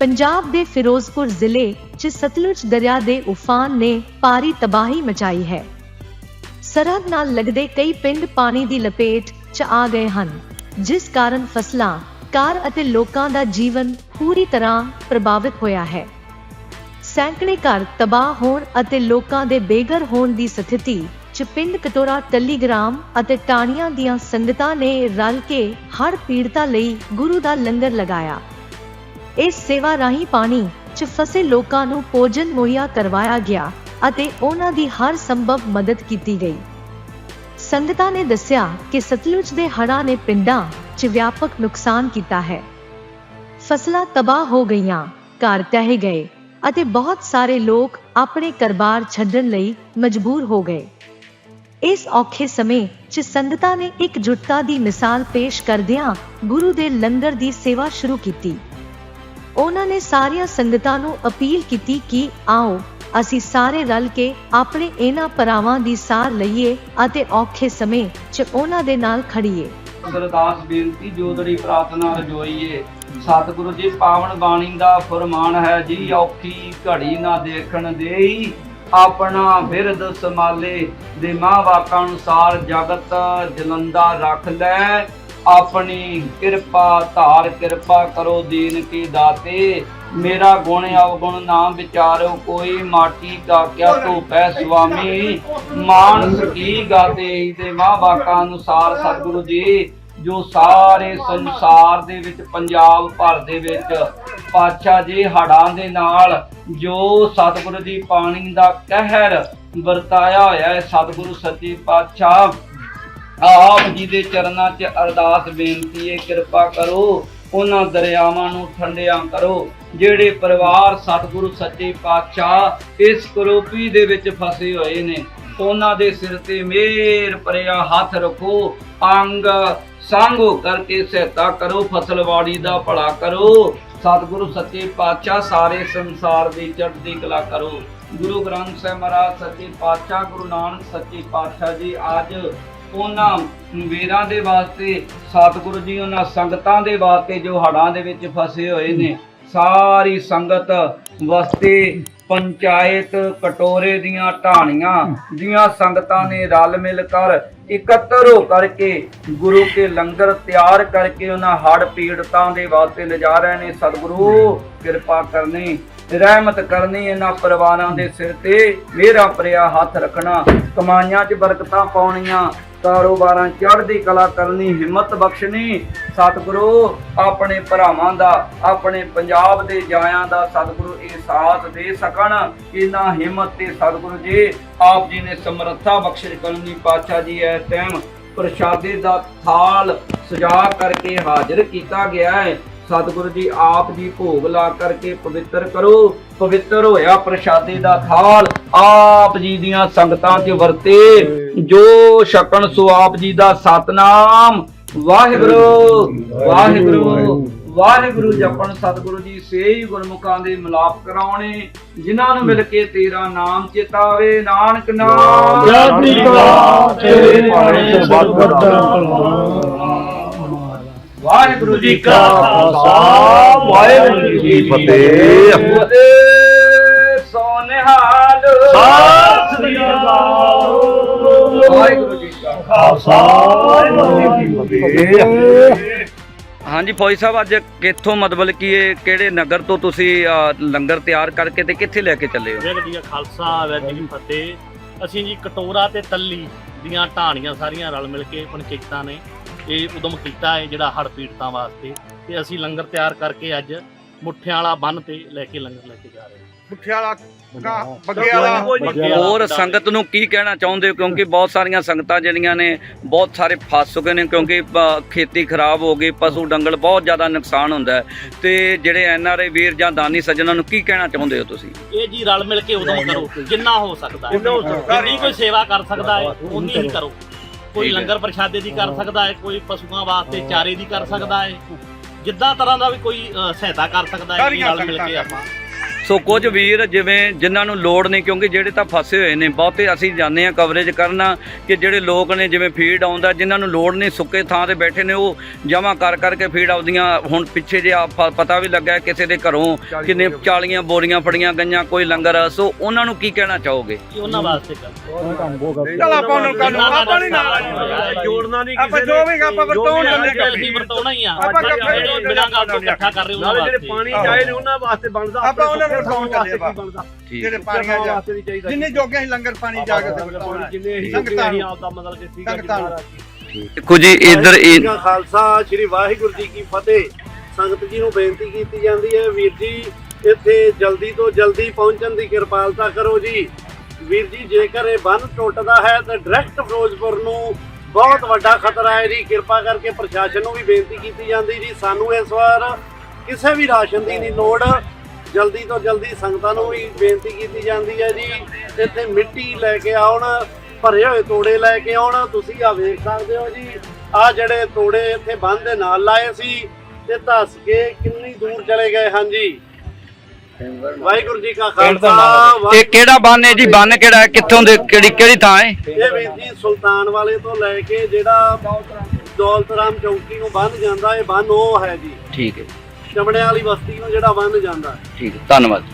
ਪੰਜਾਬ ਦੇ ਫਿਰੋਜ਼ਪੁਰ ਜ਼ਿਲ੍ਹੇ 'ਚ ਸਤਲੁਜ ਦਰਿਆ ਦੇ ਉਫਾਨ ਨੇ ਭਾਰੀ ਤਬਾਹੀ ਮਚਾਈ ਹੈ। ਸਰਹੱਦ ਨਾਲ ਲੱਗਦੇ ਕਈ ਪਿੰਡ ਪਾਣੀ ਦੀ ਲਪੇਟ 'ਚ ਆ ਗਏ ਹਨ, ਜਿਸ ਕਾਰਨ ਫਸਲਾਂ ਕਾਰ ਅਤੇ ਲੋਕਾਂ ਦਾ ਜੀਵਨ ਪੂਰੀ ਤਰ੍ਹਾਂ ਪ੍ਰਭਾਵਿਤ ਹੋਇਆ ਹੈ। ਸੈਂਕੜੇ ਘਰ ਤਬਾਹ ਹੋਣ ਅਤੇ ਲੋਕਾਂ ਦੇ ਬੇਘਰ ਹੋਣ ਦੀ ਸਥਿਤੀ ਚ ਪਿੰਡ ਕਟੋਰਾ ਟੱਲੀਗ੍ਰਾਮ ਅਤੇ ਟਾਣੀਆਂ ਦੀਆਂ ਸੰਗਤਾਂ ਨੇ ਰਲ ਕੇ ਹਰ ਪੀੜਤਾਂ ਲਈ ਗੁਰੂ ਦਾ ਲੰਗਰ ਲਗਾਇਆ। ਇਸ ਸੇਵਾ ਰਾਹੀਂ ਪਾਣੀ ਚ ਫਸੇ ਲੋਕਾਂ ਨੂੰ ਭੋਜਨ ਮੁਹੱਈਆ ਕਰਵਾਇਆ ਗਿਆ ਅਤੇ ਉਹਨਾਂ ਦੀ ਹਰ ਸੰਭਵ ਮਦਦ ਕੀਤੀ ਗਈ। ਸੰਗਤਾਂ ਨੇ ਦੱਸਿਆ ਕਿ ਸਤਲੁਜ ਦੇ ਹੜ੍ਹਾਂ ਨੇ ਪਿੰਡਾਂ 'ਚ ਵਿਆਪਕ ਨੁਕਸਾਨ ਕੀਤਾ ਹੈ। ਫਸਲਾਂ ਤਬਾਹ ਹੋ ਗਈਆਂ, ਘਰ ਢਹਿ ਗਏ ਅਤੇ ਬਹੁਤ ਸਾਰੇ ਲੋਕ ਆਪਣੇ ਘਰ-ਬਾਰ ਛੱਡਣ ਲਈ ਮਜਬੂਰ ਹੋ ਗਏ। ਇਸ ਔਖੇ ਸਮੇਂ 'ਚ ਸੰਗਤਾਂ ਨੇ ਇੱਕ ਇਕਜੁੱਟਤਾ ਦੀ ਮਿਸਾਲ ਪੇਸ਼ ਕਰਦਿਆਂ ਗੁਰੂ ਦੇ ਲੰਗਰ ਦੀ ਸੇਵਾ ਸ਼ੁਰੂ ਕੀਤੀ। ਉਹਨਾਂ ਨੇ ਸਾਰੀਆਂ ਸੰਗਤਾਂ ਨੂੰ ਅਪੀਲ ਕੀਤੀ ਕਿ ਆਓ, ਅਸੀਂ ਸਾਰੇ ਰਲ ਕੇ ਆਪਣੇ ਇਹਨਾਂ ਭਰਾਵਾਂ ਦੀ ਸਾਰ ਲਈਏ ਅਤੇ ਔਖੇ ਸਮੇਂ 'ਚ ਉਹਨਾਂ ਦੇ ਨਾਲ ਖੜੀਏ ਅਰਦਾਸ ਬੇਨਤੀ ਜੋਦੜੀ ਪ੍ਰਾਰਥਨਾ ਰਜੋਈਏ। ਸਤਿਗੁਰੂ ਜੀ, ਪਾਵਨ ਬਾਣੀ ਦਾ ਫਰਮਾਨ ਹੈ, ਜੀ ਔਖੀ ਘੜੀ ਨਾ ਦੇਖਣ ਦੇਈ, ਆਪਣਾ ਬਿਰਦ ਸਮਾਲੇ ਦੇ ਮਾਂ ਵਾਕਾਂ ਅਨੁਸਾਰ ਜਗਤ ਜਲੰਦਾ ਰੱਖ ਲੈ। ਆਪਣੀ ਕਿਰਪਾ ਧਾਰ ਕਿਰਪਾ ਕਰੋ ਦੀਨ ਕੀ ਦਾਤੇ। ਮੇਰਾ ਗੁਣ ਅਵਗੁਣ ਨਾ ਵਿਚਾਰੋ, ਕੋਈ ਮਾਟੀ ਦਾ ਕਿਆ ਤੋ ਸੁਆਮੀ। ਮਾਨਸ ਕੀ ਗਾਤੇ ਦੇ ਮਾਂ ਵਾਕਾਂ ਅਨੁਸਾਰ ਸਤਿਗੁਰੂ ਜੀ, ਜੋ ਸਾਰੇ ਸੰਸਾਰ ਦੇ ਵਿੱਚ, ਪੰਜਾਬ ਭਰ ਦੇ ਵਿੱਚ ਪਾਤਸ਼ਾਹ ਜੀ ਹੜਾਂ ਦੇ ਨਾਲ ਜੋ ਸਤਿਗੁਰੂ ਜੀ ਪਾਣੀ ਦਾ ਕਹਿਰ ਵਰਤਾਇਆ ਹੋਇਆ ਹੈ, ਸਤਿਗੁਰੂ ਸੱਚੇ ਪਾਤਸ਼ਾਹ। ਆਪ ਜੀ ਦੇ ਚਰਨਾਂ 'ਚ ਅਰਦਾਸ ਬੇਨਤੀ ਏ ਕਿਰਪਾ ਕਰੋ, ਉਹਨਾਂ ਦਰਿਆਵਾਂ ਨੂੰ ਠੰਡਿਆਂ ਕਰੋ, ਜਿਹੜੇ ਪਰਿਵਾਰ ਸਤਿਗੁਰੂ ਸੱਚੇ ਪਾਤਸ਼ਾਹ ਇਸ ਕਰੋਪੀ ਦੇ ਵਿੱਚ ਫਸੇ ਹੋਏ ਨੇ, ਉਹਨਾਂ ਦੇ ਸਿਰ ਤੇ ਮਿਹਰ ਭਰਿਆ ਹੱਥ ਰੱਖੋ, ਅੰਗ ਸੰਗੋ ਕਰਕੇ ਸਹਾਇਤਾ ਕਰੋ, ਫਸਲਵਾੜੀ ਦਾ ਭਲਾ ਕਰੋ, ਸਤਿਗੁਰੂ ਸੱਚੇ ਪਾਤਸ਼ਾਹ ਸਾਰੇ ਸੰਸਾਰ ਦੀ ਚੜ੍ਹਦੀ ਕਲਾ ਕਰੋ। ਗੁਰੂ ਗ੍ਰੰਥ ਸਾਹਿਬ ਮਹਾਰਾਜ, ਸੱਚੇ ਪਾਤਸ਼ਾਹ, ਗੁਰੂ ਨਾਨਕ ਸੱਚੇ ਪਾਤਸ਼ਾਹ ਜੀ, ਅੱਜ ਉਹਨਾਂ ਵੀਰਾਂ ਦੇ ਵਾਸਤੇ, ਸਤਿਗੁਰੂ ਜੀ ਉਹਨਾਂ ਸੰਗਤਾਂ ਦੇ ਵਾਸਤੇ ਜੋ ਹੜਾਂ ਦੇ ਵਿੱਚ ਫਸੇ ਹੋਏ ਨੇ, ਸਾਰੀ ਸੰਗਤ ਵਾਸਤੇ ਪੰਚਾਇਤ ਕਟੋਰੇ ਦੀਆਂ ਢਾਣੀਆਂ ਦੀਆਂ ਸੰਗਤਾਂ ਨੇ ਰਲ ਮਿਲ ਕਰ ਇਕੱਤਰ ਹੋ ਕਰਕੇ ਗੁਰੂ ਕੇ ਲੰਗਰ ਤਿਆਰ ਕਰਕੇ ਉਹਨਾਂ ਹੜ ਪੀੜਤਾਂ ਦੇ ਵਾਸਤੇ ਲਿਜਾ ਰਹੇ ਨੇ, ਸਤਿਗੁਰੂ ਕਿਰਪਾ ਕਰਨੀ, ਰਹਿਮਤ ਕਰਨੀ ਇਹਨਾਂ ਪਰਿਵਾਰਾਂ ਦੇ ਸਿਰ ਤੇ, ਮੇਰਾ ਪ੍ਰਿਆ ਹੱਥ ਰੱਖਣਾ, ਕਮਾਈਆਂ 'ਚ ਬਰਕਤਾਂ ਪਾਉਣੀਆਂ ਕਾਰੋਬਾਰਾਂ ਚੜ੍ਹਦੀ ਕਲਾ ਕਰਨੀ, ਹਿੰਮਤ ਬਖਸ਼ਣੀ, ਸਤਿਗੁਰੂ ਆਪਣੇ ਭਰਾਵਾਂ ਦਾ, ਆਪਣੇ ਪੰਜਾਬ ਦੇ ਜਾਇਆਂ ਦਾ ਸਤਿਗੁਰੂ ਇਹ ਸਾਥ ਦੇ ਸਕਣ ਇਹਨਾਂ ਹਿੰਮਤ ਤੇ ਸਤਿਗੁਰੂ ਜੀ ਆਪ ਜੀ ਨੇ ਸਮਰੱਥਾ ਬਖਸ਼ਿਸ਼ ਕਰਨੀ ਪਾਤਸ਼ਾਹ ਜੀ ਇਸ ਟਾਈਮ ਪ੍ਰਸ਼ਾਦੇ ਦਾ ਥਾਲ ਸਜਾ ਕਰਕੇ ਹਾਜ਼ਰ ਕੀਤਾ ਗਿਆ ਹੈ। ਸਤਿਗੁਰੂ ਜੀ ਆਪ ਜੀ ਭੋਗ ਲਾ ਕਰਕੇ ਪਵਿੱਤਰ ਕਰੋ ਪਵਿੱਤਰ ਹੋਇਆ ਪ੍ਰਸ਼ਾਦੇ ਦਾ ਥਾਲ ਆਪ ਜੀ ਦੀਆਂ ਸੰਗਤਾਂ 'ਚ ਵਰਤੇ ਜੋ ਛਕਣ ਸੋ ਆਪ ਜੀ ਦਾ ਸਤਨਾਮ। ਵਾਹਿਗੁਰੂ ਵਾਹਿਗੁਰੂ ਵਾਹਿਗੁਰੂ ਜਪਣ ਸਤਿਗੁਰੂ ਜੀ ਸੇਈ ਗੁਰਮੁਖਾਂ ਦੇ ਮਿਲਾਪ ਕਰਾਉਣੇ ਜਿਨ੍ਹਾਂ ਨੂੰ ਮਿਲ ਕੇ ਤੇਰਾ ਨਾਮ ਚਿਤਾਵੇ ਨਾਨਕ ਨਾਮ। ਜਪਦੀ ਕਲਾ ਤੇਰੇ ਭਾਣੇ ਵਾਹਿਗੁਰੂ ਜੀ ਕਾ ਖਾਲਸਾ, ਵਾਹਿਗੁਰੂ ਜੀ ਕੀ ਫਤਿਹ। ਫਤਿਹ। ਸੋਨਿਹਾਲ ਸਤਿ ਸ੍ਰੀ ਅਕਾਲ। ਵਾਹਿਗੁਰੂ ਜੀ ਕਾ ਖਾਲਸਾ ਵਾਹਿਗੁਰੂ ਜੀ ਕੀ ਫਤਿਹ। ਹਾਂਜੀ ਫੌਜੀ ਸਾਹਿਬ ਅੱਜ ਕਿੱਥੋਂ ਮਤਲਬ ਕਿ ਇਹ ਕਿਹੜੇ ਨਗਰ ਤੋਂ ਤੁਸੀਂ ਲੰਗਰ ਤਿਆਰ ਕਰਕੇ ਤੇ ਕਿੱਥੇ ਲੈ ਕੇ ਚੱਲੇ ਹੋ? ਵਾਹਿਗੁਰੂ ਜੀ ਕਾ ਖਾਲਸਾ ਵਾਹਿਗੁਰੂ ਜੀ ਕੀ ਫਤਿਹ। ਅਸੀਂ ਜੀ ਕਟੋਰਾ ਤੇ ਤੱਲੀ ਦੀਆਂ ਢਾਣੀਆਂ ਸਾਰੀਆਂ ਰਲ ਮਿਲ ਕੇ ਪੰਚਾਇਤਾਂ ਨੇ। ਇਹ ਉਦਮ ਕੀਤਾ ਹੈ ਜਿਹੜਾ ਹੜ੍ਹ ਪੀੜਤਾਂ ਵਾਸਤੇ ਤੇ ਅਸੀਂ ਲੰਗਰ ਤਿਆਰ ਕਰਕੇ ਅੱਜ ਮੁੱਠਿਆਂ ਵਾਲਾ ਬੰਨ ਤੇ ਲੈ ਕੇ ਲੰਗਰ ਲੈ ਕੇ ਜਾ ਰਹੇ ਹਾਂ। ਬੱਗੇ ਵਾਲਾ ਹੋਰ। ਸੰਗਤ ਨੂੰ ਕੀ ਕਹਿਣਾ ਚਾਹੁੰਦੇ ਹੋ? ਕਿਉਂਕਿ ਬਹੁਤ ਸਾਰੀਆਂ ਸੰਗਤਾਂ ਜਿਹੜੀਆਂ ਨੇ ਬਹੁਤ ਸਾਰੇ ਫਸ ਚੁੱਕੇ ਨੇ ਕਿਉਂਕਿ ਖੇਤੀ ਖਰਾਬ ਹੋ ਗਈ ਪਸ਼ੂ ਡੰਗਲ ਬਹੁਤ ਜ਼ਿਆਦਾ ਨੁਕਸਾਨ ਹੁੰਦਾ ਹੈ। ਤੇ ਜਿਹੜੇ ਐਨ ਆਰ ਆਈ ਵੀਰ ਜਾਂ ਦਾਨੀ ਸੱਜਣਾ ਨੂੰ ਕੀ ਕਹਿਣਾ ਚਾਹੁੰਦੇ ਹੋ ਤੁਸੀਂ? ਇਹ ਜੀ ਰਲ ਮਿਲ ਕੇ ਉਦਮ ਕਰੋ। ਜਿੰਨਾ ਹੋ ਸਕਦਾ। ਹੈ ਜਿੰਨੀ ਕੋਈ ਸੇਵਾ ਕਰ ਸਕਦਾ ਹੈ ਉਨੀ ਹੀ ਕਰੋ। ਕੋਈ। ਲੰਗਰ ਪ੍ਰਸ਼ਾਦੇ ਦੀ ਕਰ ਸਕਦਾ ਹੈ ਕੋਈ ਪਸ਼ੂਆਂ ਵਾਸਤੇ ਚਾਰੇ ਦੀ ਕਰ ਸਕਦਾ ਹੈ। ਜਿੱਦਾਂ ਤਰ੍ਹਾਂ ਦਾ ਵੀ ਕੋਈ ਅ, ਸਹਾਇਤਾ ਕਰ ਸਕਦਾ ਹੈ ਸਾਰੀਆਂ ਰਲ ਮਿਲ ਕੇ ਆਪਾਂ। ਸੋ ਕੁਝ ਵੀਰ ਜਿਵੇਂ ਜਿਨ੍ਹਾਂ ਨੂੰ ਲੋੜ ਨਹੀਂ ਕਿਉਂਕਿ ਜਿਹੜੇ ਤਾਂ ਫਸੇ ਹੋਏ ਨੇ ਬਹੁਤੇ ਅਸੀਂ ਜਾਂਦੇ ਆ ਕਵਰੇਜ ਕਰਨਾ ਕਿ ਜਿਹੜੇ ਲੋਕ ਨੇ ਜਿਵੇਂ ਫੀਡ ਆਉਂਦਾ ਜਿਨ੍ਹਾਂ ਨੂੰ ਲੋੜ ਨਹੀਂ ਸੁੱਕੇ ਥਾਂ ਤੇ ਬੈਠੇ ਨੇ ਉਹ ਜਮਾ ਕਰ ਕਰਕੇ ਫੀਡ ਆਉਂਦੀਆਂ। ਹੁਣ ਪਿੱਛੇ ਜੇ ਪਤਾ ਵੀ ਲੱਗਾ ਕਿਸੇ ਦੇ ਘਰੋਂ ਕਿੰਨੇ 40 ਬੋਰੀਆਂ ਫੜੀਆਂ ਗਈਆਂ ਕੋਈ ਲੰਗਰ। ਸੋ ਉਹਨਾਂ ਨੂੰ ਕੀ ਕਹਿਣਾ ਚਾਹੋਗੇ? ਕਿ ਉਹਨਾਂ ਵਾਸਤੇ ਕਰ ਚਲ ਆਪਾਂ ਉਹਨਾਂ ਨੂੰ ਕਰ ਲਓ ਆਪਾਂ ਨਹੀਂ ਨਾਲ। ਜੋੜਨਾ ਨਹੀਂ ਆਪਾਂ ਜੋ ਵੀ ਆਪਾਂ ਵਰਤੋਂ ਕਰਨੇ ਅਸੀਂ ਵਰਤਾਉਣਾ ਹੀ ਆ। ਆਪਾਂ ਕੱਪੜੇ ਜਿਹੜੇ ਬਿਨਾਂ ਗੱਲ ਤੋਂ ਇਕੱਠਾ ਕਰ ਰਹੇ ਉਹਨਾਂ ਨਾਲੇ ਜਿਹੜੇ ਵਾਸਤੇ। ਪਾਣੀ ਚਾਹੇ ਨੇ ਉਹਨਾਂ ਵਾਸਤੇ ਬਣਦਾ ਆਪਾਂ ਉਹਨਾਂ ਨੂੰ ਸੁੱਕੇ ਉਠਾਉਣ ਚੱਲੇ ਵਾਸਤੇ ਕੀ ਬਣਦਾ? ਠੀਕ ਜਿਹੜੇ ਪਾਣੀਆਂ ਜਾ ਜਿੰਨੇ ਜੋਗੇ ਅਸੀਂ ਲੰਗਰ ਪਾਣੀ ਜਾ ਕੇ। ਜਿੰਨੇ ਅਸੀਂ ਸੰਗਤਾਂ ਅਸੀਂ ਨੂੰ। ਆਪ ਦਾ ਮਤਲਬ ਕਿ ਠੀਕ ਹੈ ਸੰਗਤਾਂ ਨੂੰ। ਦੇਖੋ ਜੀ ਇਧਰ ਜੀ ਕਾ ਖਾਲਸਾ ਸ੍ਰੀ ਵਾਹਿਗੁਰੂ ਜੀ ਕੀ ਫਤਿਹ। ਸੰਗਤ ਜੀ ਨੂੰ ਬੇਨਤੀ ਕੀਤੀ ਜਾਂਦੀ ਹੈ ਵੀਰ ਜੀ ਇੱਥੇ ਜਲਦੀ ਤੋਂ ਜਲਦੀ ਪਹੁੰਚਣ ਦੀ ਕਿਰਪਾਲਤਾ ਕਰੋ ਜੀ। ਵੀਰ ਜੀ ਜੇਕਰ ਇਹ ਬੰਨ ਟੁੱਟਦਾ ਹੈ ਤਾਂ ਡਾਇਰੈਕਟ ਫਿਰੋਜ਼ਪੁਰ ਨੂੰ ਬਹੁਤ ਵੱਡਾ ਖਤਰਾ ਹੈ ਜੀ। ਕਿਰਪਾ ਕਰਕੇ ਪ੍ਰਸ਼ਾਸਨ ਨੂੰ ਵੀ ਬੇਨਤੀ ਕੀਤੀ ਜਾਂਦੀ ਜੀ। ਸਾਨੂੰ ਇਸ ਵਾਰ ਕਿਸੇ ਵੀ ਰਾਸ਼ਨ ਦੀ ਨਹੀਂ ਲੋੜ। ਜਲਦੀ ਤੋਂ ਜਲਦੀ ਸੰਗਤਾਂ ਨੂੰ ਵੀ ਬੇਨਤੀ ਕੀਤੀ ਜਾਂਦੀ ਹੈ ਜੀ। ਇੱਥੇ ਮਿੱਟੀ ਲੈ ਕੇ ਆਉਣ ਭਰੇ ਹੋਏ ਤੋੜੇ ਲੈ ਕੇ ਆਉਣ ਤੁਸੀਂ ਆ ਵੇਖ ਸਕਦੇ ਹੋ ਜੀ। ਆ ਜਿਹੜੇ ਤੋੜੇ ਇੱਥੇ ਬੰਦ ਦੇ ਨਾਲ ਲਾਏ ਸੀ ਤੇ ਧੱਸ ਕੇ ਕਿੰਨੀ ਦੂਰ ਚਲੇ ਗਏ ਹਨ ਜੀ ਵਾਹਿਗੁਰੂ ਜੀ ਕਾ ਖਾਲਸਾ ਇਹ ਕਿਹੜਾ ਬੰਨ ਹੈ ਜੀ? ਬੰਨ ਕਿਹੜਾ ਹੈ? ਕਿੱਥੋਂ ਦੇ ਕਿਹੜੀ ਕਿਹੜੀ ਥਾਂ ਹੈ? ਇਹ ਜੀ ਸੁਲਤਾਨ ਵਾਲੇ ਤੋਂ ਲੈ ਕੇ ਜਿਹੜਾ ਦੌਲਤਰਾਮ ਚੌਂਕੀ ਨੂੰ ਬੰਦ ਜਾਂਦਾ ਇਹ ਬੰਨ ਉਹ ਹੈ ਜੀ। ਠੀਕ ਹੈ। ਚਮੜਿਆਂ ਵਾਲੀ ਬਸਤੀ ਨੂੰ ਜਿਹੜਾ ਵੰਨ ਜਾਂਦਾ। ਠੀਕ ਹੈ ਧੰਨਵਾਦ